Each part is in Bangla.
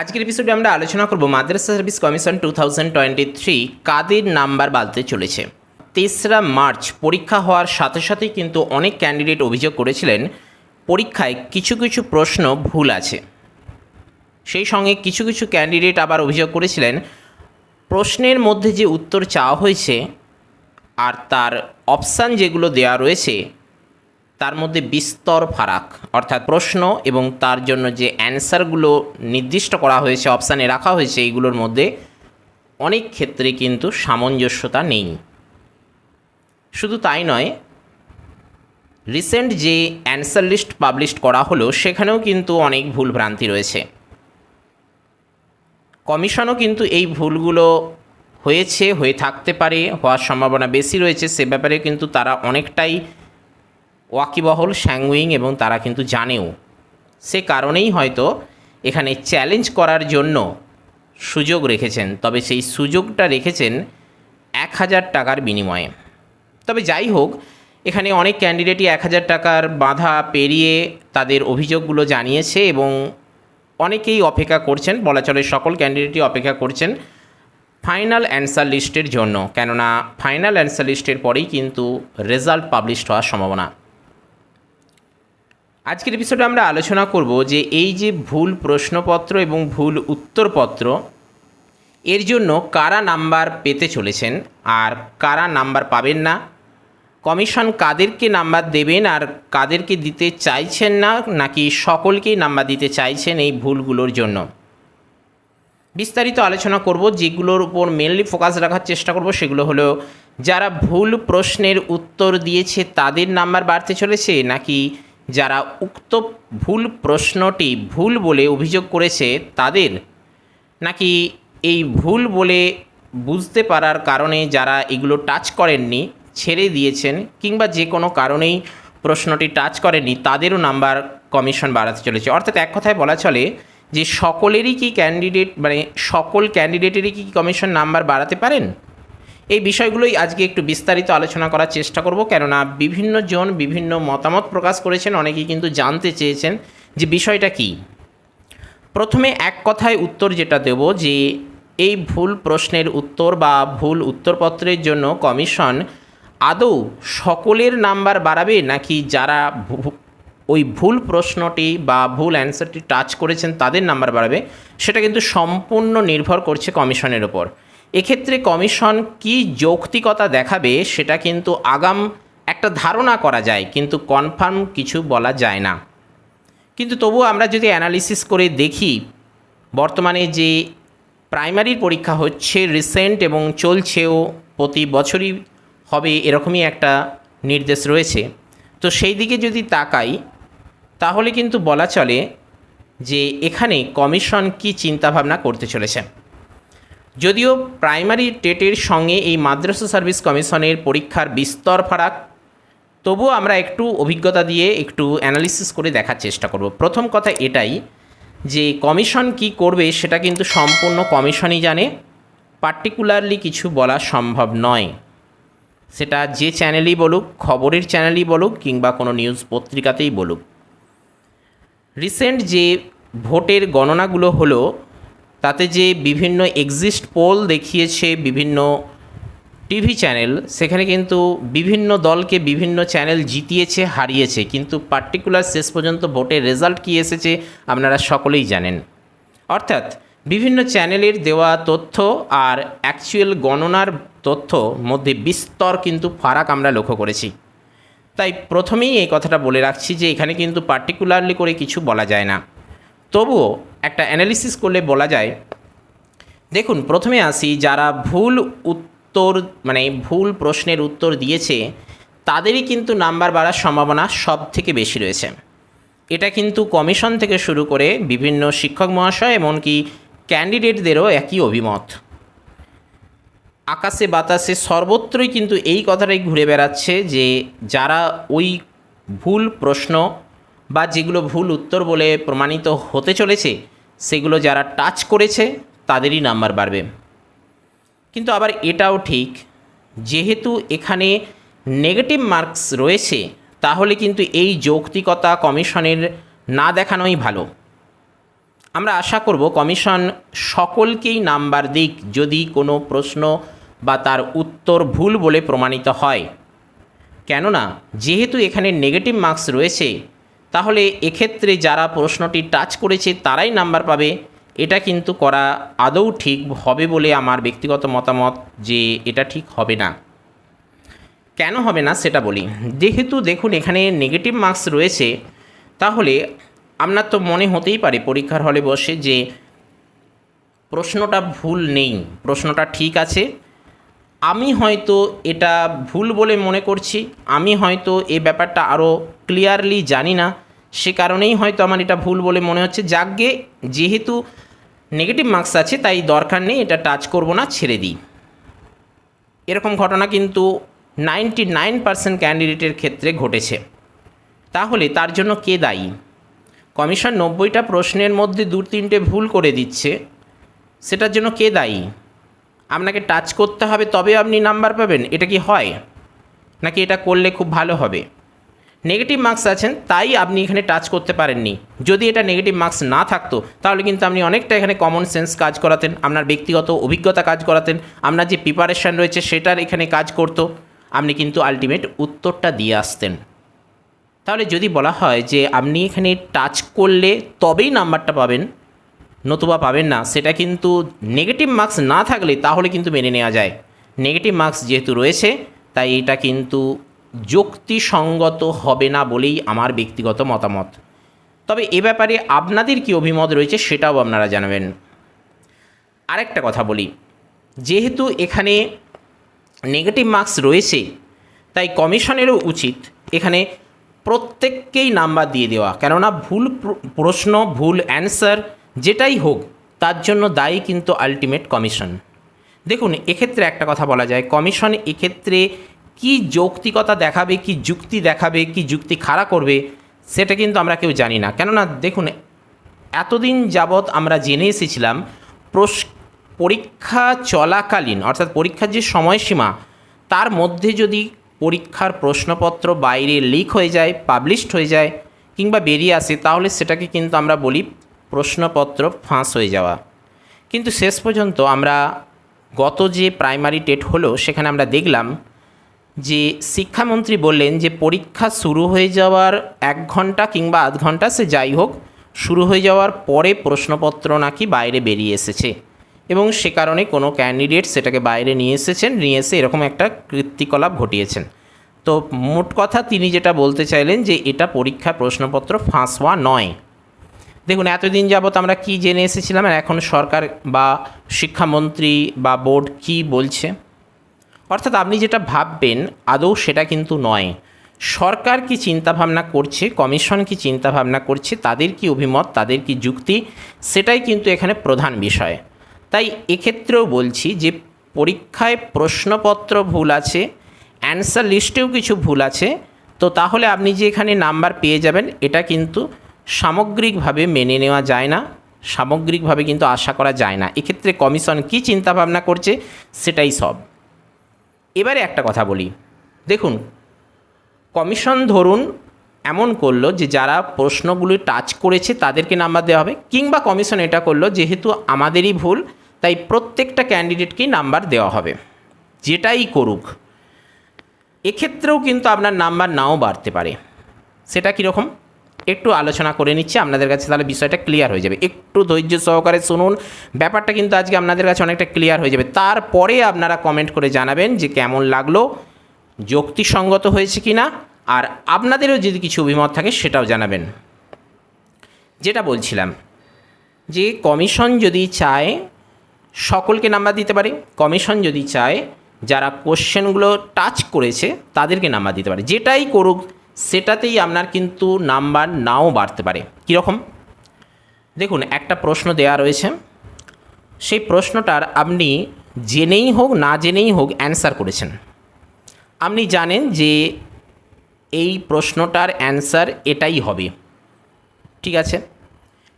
আজকের এপিসোডে আমরা আলোচনা করব মাদ্রাসা service commission two thousand twenty three কাদের নাম্বার বাড়তে চলেছে। তেসরা মার্চ পরীক্ষা হওয়ার সাথে সাথেই কিন্তু অনেক ক্যান্ডিডেট অভিযোগ করেছিলেন, পরীক্ষায় কিছু কিছু প্রশ্ন ভুল আছে। সেই সঙ্গে কিছু কিছু ক্যান্ডিডেট আবার অভিযোগ করেছিলেন, প্রশ্নের মধ্যে যে উত্তর চাওয়া হয়েছে আর তার অপশান যেগুলো দেওয়া রয়েছে তার মধ্যে বিস্তর ফারাক, অর্থাৎ প্রশ্ন এবং তার জন্য যে অ্যান্সারগুলো নির্দিষ্ট করা হয়েছে, অপশানে রাখা হয়েছে, এইগুলোর মধ্যে অনেক ক্ষেত্রে কিন্তু সামঞ্জস্যতা নেই। শুধু তাই নয়, রিসেন্ট যে অ্যান্সার লিস্ট পাবলিশ করা হলো, সেখানেও কিন্তু অনেক ভুল ভ্রান্তি রয়েছে। কমিশনও কিন্তু এই ভুলগুলো হয়েছে, হয়ে থাকতে পারে, হওয়ার সম্ভাবনা বেশি রয়েছে, সে ব্যাপারে কিন্তু তারা অনেকটাই ওয়াকিবহল স্যাঙ্গুইং এবং তারা কিন্তু জানেও। সে কারণেই হয়তো এখানে চ্যালেঞ্জ করার জন্য সুযোগ রেখেছেন, তবে সেই সুযোগটা রেখেছেন এক হাজার টাকার বিনিময়ে। তবে যাই হোক, এখানে অনেক ক্যান্ডিডেটই এক হাজার টাকার বাধা পেরিয়ে তাদের অভিযোগগুলো জানিয়েছে এবং অনেকেই অপেক্ষা করছেন, বলা চলে সকল ক্যান্ডিডেটই অপেক্ষা করছেন ফাইনাল অ্যান্সার লিস্টের জন্য। কেননা, ফাইনাল অ্যান্সার লিস্টের পরেই কিন্তু রেজাল্ট পাবলিশ হওয়ার সম্ভাবনা। আজকের এপিসোডে আমরা আলোচনা করব যে এই যে ভুল প্রশ্নপত্র এবং ভুল উত্তরপত্র, এর জন্য কারা নাম্বার পেতে চলেছেন আর কারা নাম্বার পাবেন না? কমিশন কাদেরকে নাম্বার দেবেন আর কাদেরকে দিতে চাইছেন না নাকি সকলকেই নাম্বার দিতে চাইছেন এই ভুলগুলোর জন্য? বিস্তারিত আলোচনা করব, যেগুলোর উপর মেনলি ফোকাস রাখার চেষ্টা করব, সেগুলো হলো, যারা ভুল প্রশ্নের উত্তর দিয়েছে তাদের নাম্বার বাড়তে চলেছে নাকি যারা উক্ত ভুল প্রশ্নটি ভুল বলে অভিযোগ করেছে তাদের নাকি এই ভুল বলে বুঝতে পারার কারণে যারা এগুলো টাচ করেননি, ছেড়ে দিয়েছেন কিংবা যে কোনো কারণেই প্রশ্নটি টাচ করেননি, তাদেরও নাম্বার কমিশন বাড়াতে চলেছে। অর্থাৎ এক কথায় বলা চলে যে সকলেরই কি ক্যান্ডিডেট মানে সকল ক্যান্ডিডেটেরই কি কমিশন নাম্বার বাড়াতে পারেন? এই বিষয়গুলোই আজকে একটু বিস্তারিত আলোচনা করার চেষ্টা করব। কেননা বিভিন্ন জন বিভিন্ন মতামত প্রকাশ করেছেন, অনেকেই কিন্তু জানতে চেয়েছেন যে বিষয়টা কি। প্রথমে এক কথায় উত্তর যেটা দেব যে, এই ভুল প্রশ্নের উত্তর বা ভুল উত্তরপত্রের জন্য কমিশন আদৌ সকলের নাম্বার বাড়াবে, নাকি যারা ওই ভুল প্রশ্নটি বা ভুল অ্যান্সারটি টাচ করেছেন তাদের নাম্বার বাড়াবে, সেটা কিন্তু সম্পূর্ণ নির্ভর করছে কমিশনের ওপর। এক্ষেত্রে কমিশন কি যৌক্তিকতা দেখাবে সেটা কিন্তু আগাম একটা ধারণা করা যায়, কিন্তু কনফার্ম কিছু বলা যায় না। কিন্তু তবুও আমরা যদি অ্যানালিসিস করে দেখি, বর্তমানে যে প্রাইমারির পরীক্ষা হচ্ছে, রিসেন্ট এবং চলছেও প্রতি বছরই হবে এরকমই একটা নির্দেশ রয়েছে। তো সেই দিকে যদি তাকাই, তাহলে কিন্তু বলা চলে যে এখানে কমিশন কি চিন্তাভাবনা করতে চলেছে। যদিও প্রাইমারি টেটের সঙ্গে এই মাদ্রাসা সার্ভিস কমিশনের পরীক্ষার বিস্তর ফারাক, তবুও আমরা একটু অভিজ্ঞতা দিয়ে একটু অ্যানালিসিস করে দেখার চেষ্টা করব। প্রথম কথা এটাই যে কমিশন কি করবে সেটা কিন্তু সম্পূর্ণ কমিশনই জানে। পার্টিকুলারলি কিছু বলা সম্ভব নয়। সেটা যে চ্যানেলই বলুক, খবরের চ্যানেলই বলুক, কিংবা কোনো নিউজ পত্রিকাতেই বলুক। রিসেন্ট যে ভোটের গণনাগুলো হলো তাতে যে বিভিন্ন এক্সিস্ট পোল দেখিয়েছে বিভিন্ন টিভি চ্যানেল সেখানে কিন্তু বিভিন্ন দলকে বিভিন্ন চ্যানেল জিতিয়েছে, হারিয়েছে। কিন্তু পার্টিকুলার শেষ পর্যন্ত ভোটের রেজাল্ট কী এসেছে, আপনারা সকলেই জানেন। অর্থাৎ বিভিন্ন চ্যানেলের দেওয়া তথ্য আর অ্যাকচুয়াল গণনার তথ্য মধ্যে বিস্তর কিন্তু ফারাক আমরা লক্ষ্য করেছি। তাই প্রথমেই এই কথাটা বলে রাখছি যে এখানে কিন্তু পার্টিকুলারলি করে কিছু বলা যায় না। তবুও একটা অ্যানালিসিস করলে বলা যায়, দেখুন, প্রথমে আসি, যারা ভুল উত্তর মানে ভুল প্রশ্নের উত্তর দিয়েছে, তাদেরই কিন্তু নাম্বার বাড়ার সম্ভাবনা সব থেকে বেশি রয়েছে। এটা কিন্তু কমিশন থেকে শুরু করে বিভিন্ন শিক্ষক মহাশয়, এমনকি ক্যান্ডিডেটদেরও একই অভিমত। আকাশে বাতাসে সর্বত্রই কিন্তু এই কথাটাই ঘুরে বেড়াচ্ছে যে, যারা ওই ভুল প্রশ্ন বা যেগুলো ভুল উত্তর বলে প্রমাণিত হতে চলেছে সেগুলো যারা টাচ করেছে, তাদেরই নাম্বার বাড়বে। কিন্তু আবার এটাও ঠিক, যেহেতু এখানে নেগেটিভ মার্কস রয়েছে, তাহলে কিন্তু এই যৌক্তিকতা কমিশনের না দেখানোই ভালো। আমরা আশা করব কমিশন সকলকেই নাম্বার দিক, যদি কোনো প্রশ্ন বা তার উত্তর ভুল বলে প্রমাণিত হয়। কেননা, যেহেতু এখানে নেগেটিভ মার্কস রয়েছে তাহলে এক্ষেত্রে যারা প্রশ্নটি টাচ করেছে তারাই নাম্বার পাবে। এটা কিন্তু করা আদৌ ঠিক হবে বলে আমার ব্যক্তিগত মতামত যে এটা ঠিক হবে না। কেন হবে না সেটা বলি। যেহেতু দেখুন এখানে নেগেটিভ মার্কস রয়েছে, তাহলে আপনার তো মনে হতেই পারে পরীক্ষার হলে বসে যে প্রশ্নটা ভুল নেই, প্রশ্নটা ঠিক আছে আমি হয়তো এটা ভুল বলে মনে করছি, আমি হয়তো এই ব্যাপারটা আরও ক্লিয়ারলি জানি না, সে কারণেই হয়তো আমার এটা ভুল বলে মনে হচ্ছে। যাকগে, যেহেতু নেগেটিভ মার্কস আছে, তাই দরকার নেই, এটা টাচ করব না, ছেড়ে দিই। এরকম ঘটনা কিন্তু নাইনটি নাইন পার্সেন্ট ক্যান্ডিডেটের ক্ষেত্রে ঘটেছে। তাহলে তার জন্য কে দায়ী? কমিশন নব্বইটা প্রশ্নের মধ্যে দু তিনটে ভুল করে দিচ্ছে, সেটার জন্য কে দায়ী? আপনাকে টাচ করতে হবে তবে আপনি নাম্বার পাবেন। এটা কি হয়? নাকি এটা করলে খুব ভালো হবে? নেগেটিভ মার্কস আছেন, তাই আপনি এখানে টাচ করতে পারেননি। যদি এটা নেগেটিভ মার্কস না থাকতো, তাহলে কিন্তু আপনি অনেকটা এখানে কমন সেন্স কাজ করাতেন, আপনার ব্যক্তিগত অভিজ্ঞতা কাজ করাতেন, আপনার যে প্রিপারেশান রয়েছে সেটার এখানে কাজ করতো, আপনি কিন্তু আলটিমেট উত্তরটা দিয়ে আসতেন। তাহলে যদি বলা হয় যে আপনি এখানে টাচ করলে তবেই নাম্বারটা পাবেন নতুবা পাবেন না, সেটা কিন্তু নেগেটিভ মার্কস না থাকলে তাহলে কিন্তু মেনে নেওয়া যায়। নেগেটিভ মার্কস যেহেতু রয়েছে, তাই এটা কিন্তু যুক্তিসঙ্গত হবে না বলেই আমার ব্যক্তিগত মতামত। তবে এ ব্যাপারে আপনাদের কি অভিমত রয়েছে সেটাও আপনারা জানাবেন। আরেকটা কথা বলি, যেহেতু এখানে নেগেটিভ মার্কস রয়েছে, তাই কমিশনেরও উচিত এখানে প্রত্যেককেই নাম্বার দিয়ে দেওয়া। কেননা ভুল প্র- প্রশ্ন, ভুল অ্যান্সার যেটাই হোক, তার জন্য দায়ী কিন্তু আলটিমেট কমিশন দেখুন, এক্ষেত্রে একটা কথা বলা যায় কমিশন এক্ষেত্রে কি যৌক্তিকতা দেখাবে, কি যুক্তি দেখাবে, কি যুক্তি খাড়া করবে, সেটা কিন্তু আমরা কেউ জানি না। কেননা, দেখুন, এতদিন যাবৎ আমরা জেনে এসেছিলাম, প্রশ, পরীক্ষা চলাকালীন, অর্থাৎ পরীক্ষার যে সময়সীমা, তার মধ্যে যদি পরীক্ষার প্রশ্নপত্র বাইরে লিক হয়ে যায় পাবলিশড হয়ে যায়, কিংবা বেরিয়ে আসে, তাহলে সেটাকে কিন্তু আমরা বলি প্রশ্নপত্র ফাঁস হয়ে যাওয়া। কিন্তু শেষ পর্যন্ত আমরা গত যে প্রাইমারি টেট হলো, সেখানে আমরা দেখলাম যে শিক্ষামন্ত্রী বললেন যে পরীক্ষা শুরু হয়ে যাওয়ার এক ঘণ্টা কিংবা আধ ঘণ্টা সে যাই হোক, শুরু হয়ে যাওয়ার পরে প্রশ্নপত্র নাকি বাইরে বেরিয়ে এসেছে এবং সে কারণে কোনো ক্যান্ডিডেট সেটাকে বাইরে নিয়ে এসেছেন, নিয়ে এসে এরকম একটা কৃত্তিকলাপ ঘটিয়েছেন। তো মোট কথা তিনি যেটা বলতে চাইলেন যে এটা পরীক্ষা প্রশ্নপত্র ফাঁস হওয়া নয়। দেখুন, এতদিন যাবৎ আমরা কি জেনে এসেছিলাম আর এখন সরকার বা শিক্ষামন্ত্রী বা বোর্ড কি বলছে? অর্থাৎ আপনি যেটা ভাববেন, আদৌ সেটা কিন্তু নয়। সরকার কি চিন্তাভাবনা করছে, কমিশন কি চিন্তাভাবনা করছে, তাদের কি অভিমত, তাদের কি যুক্তি, সেটাই কিন্তু এখানে প্রধান বিষয়। তাই এক্ষেত্রেও বলছি যে পরীক্ষায় প্রশ্নপত্র ভুল আছে, অ্যান্সার লিস্টেও কিছু ভুল আছে, তো তাহলে আপনি যে এখানে নাম্বার পেয়ে যাবেন, এটা কিন্তু সামগ্রিকভাবে মেনে নেওয়া যায় না, সামগ্রিকভাবে কিন্তু আশা করা যায় না। এক্ষেত্রে কমিশন কী চিন্তাভাবনা করছে সেটাই সব। এবারে একটা কথা বলি। দেখুন, কমিশন ধরুন এমন করল যে যারা প্রশ্নগুলি টাচ করেছে তাদেরকে নাম্বার দেওয়া হবে, কিংবা কমিশন এটা করল যেহেতু আমাদেরই ভুল, তাই প্রত্যেকটা ক্যান্ডিডেটকেই নাম্বার দেওয়া হবে, যেটাই করুক। এক্ষেত্রেও কিন্তু আপনার নাম্বার নাও বাড়তে পারে। সেটা কীরকম? একটু আলোচনা করে নিচ্ছি, আপনাদের কাছে তাহলে বিষয়টা ক্লিয়ার হয়ে যাবে। একটু ধৈর্য সহকারে শুনুন, ব্যাপারটা কিন্তু আজকে আপনাদের কাছে অনেকটা ক্লিয়ার হয়ে যাবে। তারপরে আপনারা কমেন্ট করে জানাবেন যে কেমন লাগল, যুক্তিসঙ্গত হয়েছে কি না আর আপনাদেরও যদি কিছু অভিমত থাকে সেটাও জানাবেন। যেটা বলছিলাম, যে কমিশন যদি চায়, সকলকে নাম্বার দিতে পারে। কমিশন যদি চায়, যারা কোশ্চেনগুলো টাচ করেছে, তাদেরকে নাম্বার দিতে পারে। যেটাই করুক সেটাতেই আপনার কিন্তু নাম্বার নাও বাড়তে পারে। কীরকম? দেখুন, একটা প্রশ্ন দেয়া রয়েছে। সেই প্রশ্নটার আপনি জেনেই হোক, না জেনেই হোক অ্যান্সার করেছেন। আপনি জানেন যে এই প্রশ্নটার অ্যান্সার এটাই হবে। ঠিক আছে?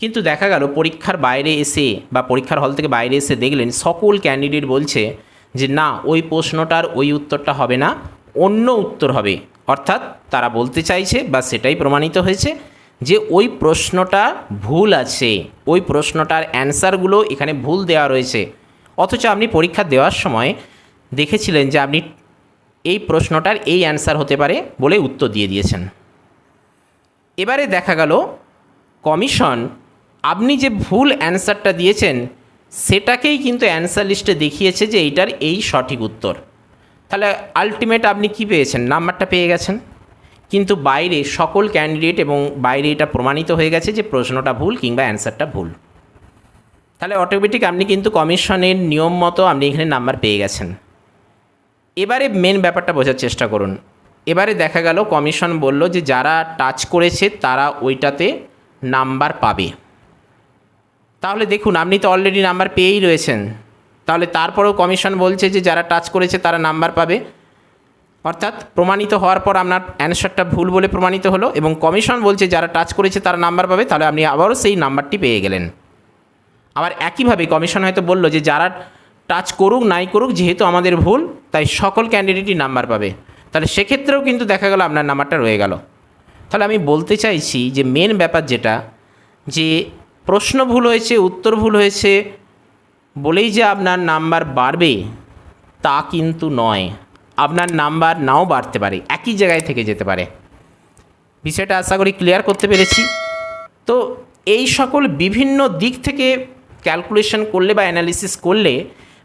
কিন্তু দেখা গেল, পরীক্ষার বাইরে এসে বা পরীক্ষার হল থেকে বাইরে এসে দেখলেন, সকল ক্যান্ডিডেট বলছে যে, না, ওই প্রশ্নটার ওই উত্তরটা হবে না, অন্য উত্তর হবে। অর্থাৎ তারা বলতে চাইছে বা সেটাই প্রমাণিত হয়েছে যে ওই প্রশ্নটা ভুল আছে। ওই প্রশ্নটার অ্যান্সারগুলো এখানে ভুল দেওয়া রয়েছে। অথচ আপনি পরীক্ষা দেওয়ার সময় দেখেছিলেন যে আপনি এই প্রশ্নটার এই অ্যান্সার হতে পারে বলে উত্তর দিয়ে দিয়েছেন। এবারে দেখা গেল কমিশন আপনি যে ভুল অ্যান্সারটা দিয়েছেন, সেটাকেই কিন্তু অ্যান্সার লিস্টে দেখিয়েছে যে এইটার এই সঠিক উত্তর। তাহলে আলটিমেট আপনি কি পেয়েছেন? নাম্বারটা পেয়ে গেছেন। কিন্তু বাইরে সকল ক্যান্ডিডেট এবং বাইরে এটা প্রমাণিত হয়ে গেছে যে প্রশ্নটা ভুল কিংবা অ্যান্সারটা ভুল। তাহলে অটোমেটিক আপনি কিন্তু কমিশনের নিয়ম মতো আপনি এখানে নাম্বার পেয়ে গেছেন। এবারে মেন ব্যাপারটা বোঝার চেষ্টা করুন। এবারে দেখা গেল, কমিশন বলল যে যারা টাচ করেছে তারা ওইটাতে নাম্বার পাবে। তাহলে দেখুন, আপনি তো অলরেডি নাম্বার পেয়েই রয়েছেন। তাহলে তারপরেও কমিশন বলছে যে যারা টাচ করেছে তারা নাম্বার পাবে। অর্থাৎ প্রমাণিত হওয়ার পর আপনার অ্যান্সারটা ভুল বলে প্রমাণিত হলো এবং কমিশন বলছে যারা টাচ করেছে তারা নাম্বার পাবে, তাহলে আপনি আবারও সেই নাম্বারটি পেয়ে গেলেন। আবার একইভাবে কমিশন হয়তো বলল যে যারা টাচ করুক, নাই করুক, যেহেতু আমাদের ভুল, তাই সকল ক্যান্ডিডেটই নাম্বার পাবে। তাহলে সেক্ষেত্রেও কিন্তু দেখা গেল আপনার নাম্বারটা রয়ে গেল। তাহলে আমি বলতে চাইছি যে মেন ব্যাপার যেটা, যে প্রশ্ন ভুল হয়েছে, উত্তর ভুল হয়েছে বলেই যে আপনার নাম্বার বাড়বে, তা কিন্তু নয়। আপনার নাম্বার নাও বাড়তে পারে, একই জায়গায় থেকে যেতে পারে। বিষয়টা আশা করি ক্লিয়ার করতে পেরেছি। তো এই সকল বিভিন্ন দিক থেকে ক্যালকুলেশন করলে বা অ্যানালিসিস করলে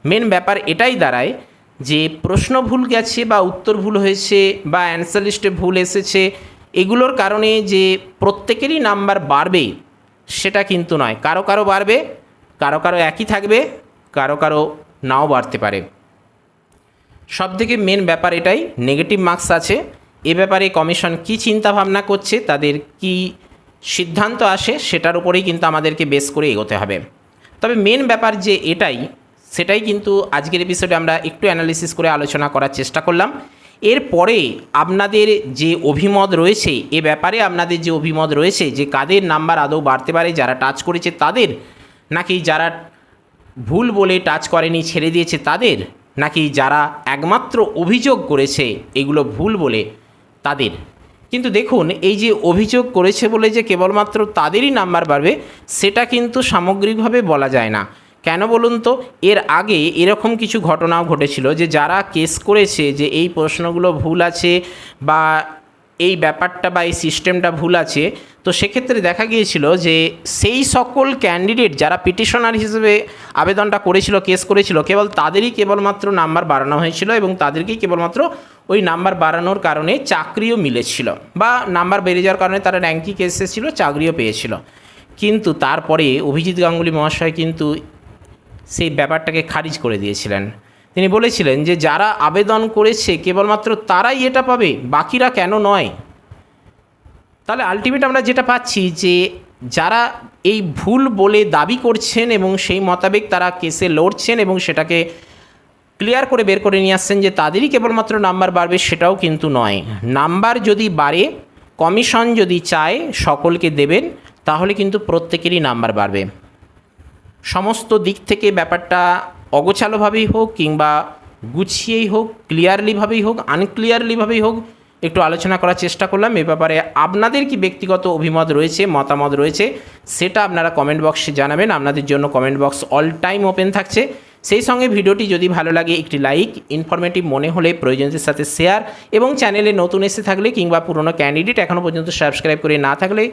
মেন ব্যাপার এটাই দাঁড়ায় যে প্রশ্ন ভুল গেছে বা উত্তর ভুল হয়েছে বা অ্যান্সার লিস্টে ভুল এসেছে, এগুলোর কারণে যে প্রত্যেকেরই নাম্বার বাড়বে, সেটা কিন্তু নয়। কারও কারও বাড়বে কারও কারও একই থাকবে, কারও কারও নাও বাড়তে পারে। সব থেকে মেন ব্যাপার এটাই নেগেটিভ মার্কস আছে। এ ব্যাপারে কমিশন কি চিন্তা ভাবনা করছে, তাদের কি সিদ্ধান্ত আসে, সেটার উপরেই কিন্তু আমাদেরকে বেস করে এগোতে হবে। তবে মেন ব্যাপার যে এটাই, সেটাই কিন্তু আজকের এপিসোডে আমরা একটু অ্যানালিসিস করে আলোচনা করার চেষ্টা করলাম। এরপরে আপনাদের যে অভিমত রয়েছে, এ ব্যাপারে আপনাদের যে অভিমত রয়েছে, যে কাদের নাম্বার আদৌ বাড়তে পারে, যারা টাচ করেছে তাদের নাকি যারা ভুল বলে টাচ করেনি ছেড়ে দিয়েছে তাদের? নাকি যারা একমাত্র অভিযোগ করেছে এগুলো ভুল বলে তাদের? কিন্তু দেখুন, এই যে অভিযোগ করেছে বলে যে কেবলমাত্র তাদেরই নাম্বার বাড়বে, সেটা কিন্তু সামগ্রিকভাবে বলা যায় না। কেন বলুন তো? এর আগে এরকম কিছু ঘটনাও ঘটেছিল যে যারা কেস করেছে যে এই প্রশ্নগুলো ভুল আছে বা এই ব্যাপারটা বা এই সিস্টেমটা ভুল আছে, তো সেক্ষেত্রে দেখা গিয়েছিল যে সেই সকল ক্যান্ডিডেট যারা পিটিশনার হিসেবে আবেদনটা করেছিল কেস করেছিল, কেবল তাদেরই কেবলমাত্র নাম্বার বাড়ানো হয়েছিল এবং তাদেরকেই কেবলমাত্র ওই নাম্বার বাড়ানোর কারণে চাকরিও মিলেছিল বা নাম্বার বেড়ে যাওয়ার কারণে তারা র্যাঙ্কি র্যাঙ্কিং এসেছিল, চাকরিও পেয়েছিল। কিন্তু তারপরে অভিজিৎ গাঙ্গুলি মহাশয় কিন্তু সেই ব্যাপারটাকে খারিজ করে দিয়েছিলেন। তিনি বলেছিলেন যে যারা আবেদন করেছে, কেবলমাত্র তারাই এটা পাবে, বাকিরা কেন নয়? তাহলে আলটিমেট আমরা যেটা পাচ্ছি যে যারা এই ভুল বলে দাবি করছেন এবং সেই মোতাবেক তারা কেসে লড়ছেন এবং সেটাকে ক্লিয়ার করে বের করে নিয়ে আসছেন যে তাদেরই কেবলমাত্র নাম্বার বাড়বে, সেটাও কিন্তু নয়। নাম্বার যদি বাড়ে কমিশন যদি চায় সকলকে দেবেন, তাহলে কিন্তু প্রত্যেকেরই নাম্বার বাড়বে। সমস্ত দিক থেকে ব্যাপারটা অগোছালোভাবেই হোক কিংবা গুছিয়েই হোক ক্লিয়ারলিভাবেই হোক আনক্লিয়ারলিভাবেই হোক, একটু আলোচনা করার চেষ্টা করলাম। এ ব্যাপারে আপনাদের কি ব্যক্তিগত অভিমত রয়েছে, মতামত রয়েছে, সেটা আপনারা কমেন্ট বক্সে জানাবেন। আপনাদের জন্য comment box all time open থাকছে। সেই সঙ্গে ভিডিওটি যদি ভালো লাগে, একটি লাইক ইনফরমেটিভ মনে হলে প্রয়োজনদের সাথে শেয়ার এবং চ্যানেলে নতুন এসে থাকলে কিংবা পুরনো ক্যান্ডিডেট এখনও পর্যন্ত সাবস্ক্রাইব করে না থাকলে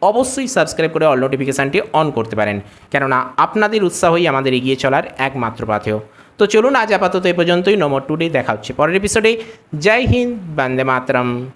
অবশ্যই সাবস্ক্রাইব করে অল নোটিফিকেশানটি অন করতে পারেন। কেননা আপনাদের উৎসাহই আমাদের এগিয়ে চলার একমাত্র পাথেয় তো চলুন আজ আপাতত এ পর্যন্তই। নম্বর টুডে দেখা হচ্ছে পরের এপিসোডে জয় হিন্দ। বন্দে মাতরম।